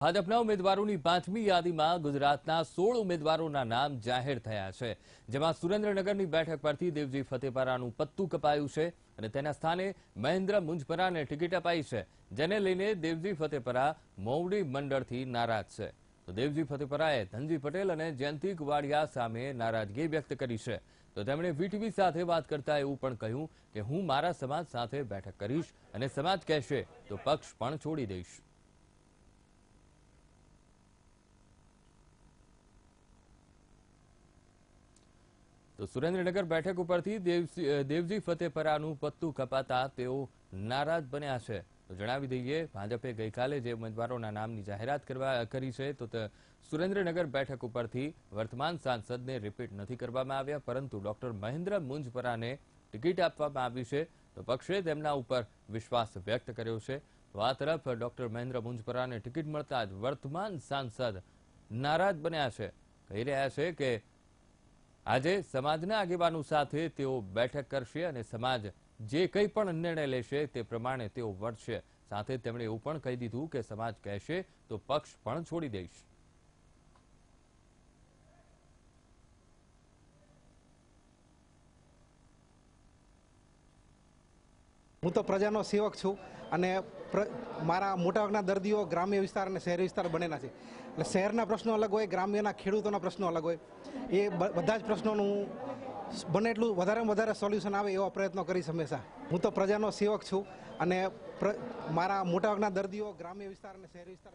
ભાજપના ઉમેદવારોની પાંચમી યાદીમાં ગુજરાતના સોળ ઉમેદવારોના નામ જાહેર થયા છે. જેમાં સુરેન્દ્રનગરની બેઠક પરથી દેવજી ફતેપરાનું પત્તું કપાયું છે અને તેના સ્થાને મહેન્દ્ર મુંજપરાને ટિકિટ અપાઈ છે, જેને લઈને દેવજી ફતેપરા મોવડી મંડળથી નારાજ છે. તો દેવજી ફતેપરાએ ધનજી પટેલ અને જયંતિ કુવાડિયા સામે નારાજગી વ્યક્ત કરી છે. તો તેમણે વીટીવી સાથે વાત કરતા એવું પણ કહ્યું કે હું મારા સમાજ સાથે બેઠક કરીશ અને સમાજ કહેશે તો પક્ષ પણ છોડી દઈશ. તો સુરેન્દ્રનગર બેઠક ઉપરથી દેવજી ફતેપરાનું પત્તું કપાતા તેઓ નારાજ બન્યા છે. તો જણાવી દઈએ, ભાજપે ગઈકાલે જે ઉમેદવારોના નામની જાહેરાત કરવા, કરી છે તે સુરેન્દ્રનગર બેઠક ઉપરથી વર્તમાન સાંસદને રિપીટ નથી કરવામાં આવ્યા, પરંતુ ડોક્ટર મહેન્દ્ર મુંજપરાને ટિકિટ આપવામાં આવી છે. તો પક્ષે તેમના ઉપર વિશ્વાસ વ્યક્ત કર્યો છે. તો આ તરફ ડોક્ટર મહેન્દ્ર મુંજપરાને ટિકિટ મળતા જ વર્તમાન સાંસદ નારાજ બન્યા છે. કહી રહ્યા છે કે આજે સમાજના આગેવાનો સાથે તેઓ બેઠક કરશે અને સમાજ જે કંઈ પણ નિર્ણય લેશે તે પ્રમાણે તેઓ વર્તશે સાથે તેમણે એવું પણ કહી દીધું કે સમાજ કહેશે તો પક્ષ પણ છોડી દઈશ. હું તો પ્રજાનો સેવક છું અને મારા મોટાભાગના દર્દીઓ ગ્રામ્ય વિસ્તાર અને શહેરી વિસ્તાર બનેલા છે. એટલે શહેરના પ્રશ્નો અલગ હોય, ગ્રામ્યના ખેડૂતોના પ્રશ્નો અલગ હોય. એ બધા જ પ્રશ્નોનું બને એટલું વધારેમાં વધારે સોલ્યુશન આવે એવા પ્રયત્નો કરીશ હંમેશા. હું તો પ્રજાનો સેવક છું અને મારા મોટાભાગના દર્દીઓ ગ્રામ્ય વિસ્તાર અને શહેરી વિસ્તાર